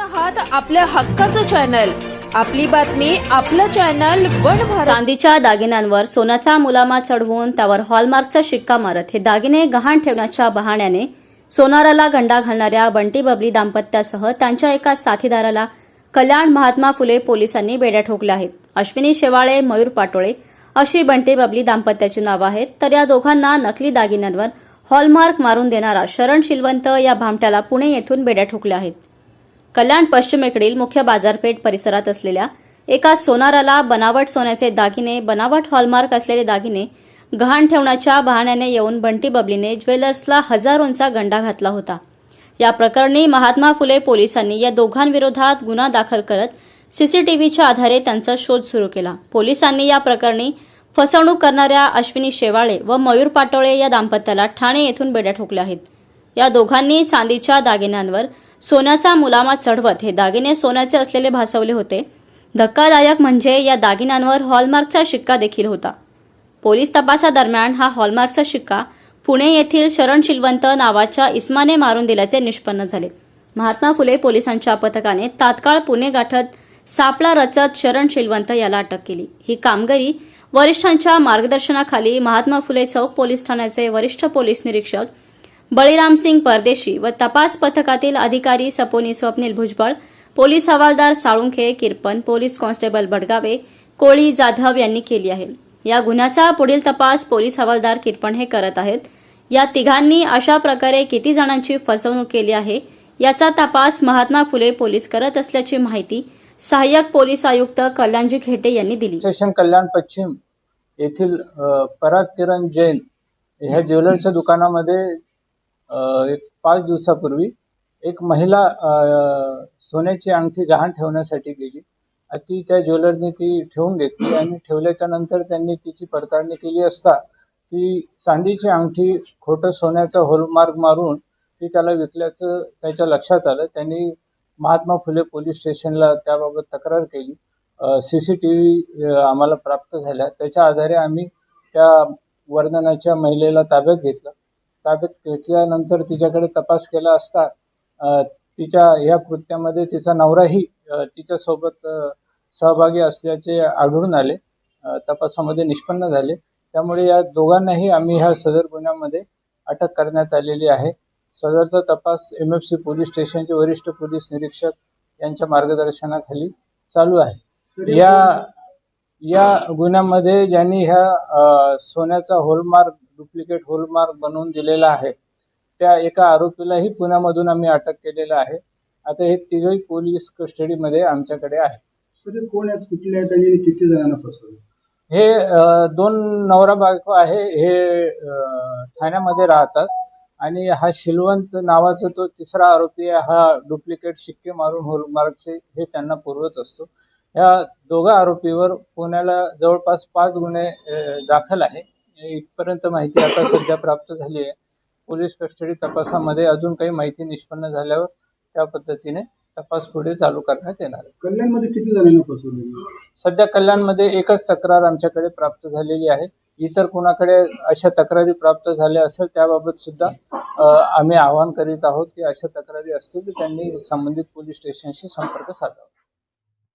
आहात आपल्या हक्काचं चॅनल. आपली बातमी आपलं चॅनल वन चांदीच्या दागिन्यांवर सोन्याचा मुलामा चढवून त्यावर हॉलमार्कचा शिक्का मारत हे दागिने गहाण ठेवण्याच्या बहाण्याने सोनाराला गंडा घालणाऱ्या बंटी बबली दाम्पत्यासह त्यांच्या एका साथीदाराला कल्याण महात्मा फुले पोलिसांनी बेड्या ठोकल्या आहेत. अश्विनी शेवाळे मयूर पाटोळे अशी बंटी बबली दाम्पत्याची नावं आहेत. तर या दोघांना नकली दागिन्यांवर हॉलमार्क मारून देणारा शरण शिलवंत या भामट्याला पुणे येथून बेड्या ठोकल्या आहेत. कल्याण पश्चिमेकडील मुख्य बाजारपेठ परिसरात असलेल्या एका सोनाराला बनावट सोन्याचे दागिने बनावट हॉलमार्क असलेले दागिने गहाण ठेवण्याच्या बहाण्याने येऊन बंटी बबलीने ज्वेलर्सला हजारोंचा गंडा घातला होता. या प्रकरणी महात्मा फुले पोलिसांनी या दोघांविरोधात गुन्हा दाखल करत सीसीटीव्हीच्या आधारे त्यांचा शोध सुरू केला. पोलिसांनी या प्रकरणी फसवणूक करणाऱ्या अश्विनी शेवाळे व मयूर पाटोळे या दाम्पत्याला ठाणे येथून बेड्या ठोकल्या आहेत. या दोघांनी चांदीच्या दागिन्यांवर सोन्याचा मुलामा चढवत हे दागिने सोन्याचे असलेले भासवले होते. धक्कादायक म्हणजे या दागिन्यांवर हॉलमार्कचा शिक्का देखील होता. पोलीस तपासादरम्यान हा हॉलमार्कचा शिक्का पुणे येथील शरण शिलवंत नावाच्या इस्माने मारून दिल्याचे निष्पन्न झाले. महात्मा फुले पोलिसांच्या पथकाने तात्काळ पुणे गाठत सापळा रचत शरण शिलवंत याला अटक केली. ही कामगिरी वरिष्ठांच्या मार्गदर्शनाखाली महात्मा फुले चौक पोलीस ठाण्याचे वरिष्ठ पोलीस निरीक्षक बळीराम सिंग परदेशी व तपास पथकातील अधिकारी सपोनी स्वप्नील भुजबळ पोलीस हवालदार साळुंखे किरपन पोलीस कॉन्स्टेबल बडगावे कोळी जाधव यांनी केली आहे. या गुन्ह्याचा पुढील तपास पोलीस हवालदार किरपण हे करत आहेत. या तिघांनी अशा प्रकारे किती जणांची फसवणूक केली आहे याचा तपास महात्मा फुले पोलीस करत असल्याची माहिती सहाय्यक पोलीस आयुक्त कल्याणजी खेटे यांनी दिली. स्टेशन कल्याण पश्चिम येथील पराग किरण जैन ह्या ज्वेलरच्या दुकानामध्ये एक पाच दिवसापूर्वी एक महिला सोन्याची अंगठी गहाण ठेवण्यासाठी गेली. ती त्या ज्वेलरने ती ठेवून घेतली आणि ठेवल्याच्या नंतर त्यांनी तिची पडताळणी केली असता ती चांदीची अंगठी खोटं सोन्याचा होलमार्ग मारून ती त्याला विकल्याचं त्याच्या लक्षात आलं. त्यांनी महात्मा फुले पोलीस स्टेशनला त्याबाबत तक्रार केली. सी सी टी व्ही आम्हाला प्राप्त झाल्या. त्याच्या आधारे आम्ही त्या वर्णनाच्या महिलेला ताब्यात घेतलं. ताब्यात घेतल्यानंतर तिच्याकडे तपास केला असता तिच्या या कृत्यामध्ये तिचा नवराही तिच्यासोबत सहभागी असल्याचे आढळून आले. तपासामध्ये निष्पन्न झाले. त्यामुळे या दोघांनाही आम्ही ह्या सदर गुन्ह्यामध्ये अटक करण्यात आलेली आहे. सदरचा तपास एम एफ सी पोलीस स्टेशनचे वरिष्ठ पोलीस निरीक्षक यांच्या मार्गदर्शनाखाली चालू आहे. या या गुन्ह्यामध्ये ज्यांनी ह्या सोन्याचा होलमार्क डुप्लिकेट होलमार्क बनवून दिलेला आहे त्या एका आरोपीलाही पुण्यामधून आम्ही अटक केलेलं आहे. आता हे तिघही पोलीस कस्टडीमध्ये आमच्याकडे आहे सर हे कोण आहेत? कुठले आहेत? आणि किती जणांना फसवलं? हे दोन नवरा बायको आहे. हे ठाण्यामध्ये राहतात. आणि हा शिलवंत नावाचा तो तिसरा आरोपी आहे. हा डुप्लिकेट शिक्के मारून होलमार्कचे हे त्यांना पुरवत असतो. या दोघा आरोपीवर पुण्याला जवळपास पाच गुन्हे दाखल आहे. इथपर्यंत माहिती आता सध्या प्राप्त झाली आहे. पोलीस कस्टडी तपासामध्ये अजून काही माहिती निष्पन्न झाल्यावर त्या पद्धतीने तपास पुढे चालू करण्यात येणार आहे. कल्याणमध्ये किती जणांना फसवलं? सध्या कल्याणमध्ये एकच तक्रार आमच्याकडे प्राप्त झालेली आहे. इतर कुणाकडे अशा तक्रारी प्राप्त झाल्या असेल त्याबाबत सुद्धा आम्ही आवाहन करीत आहोत की अशा तक्रारी असतील तर त्यांनी संबंधित पोलीस स्टेशनशी संपर्क साधावा.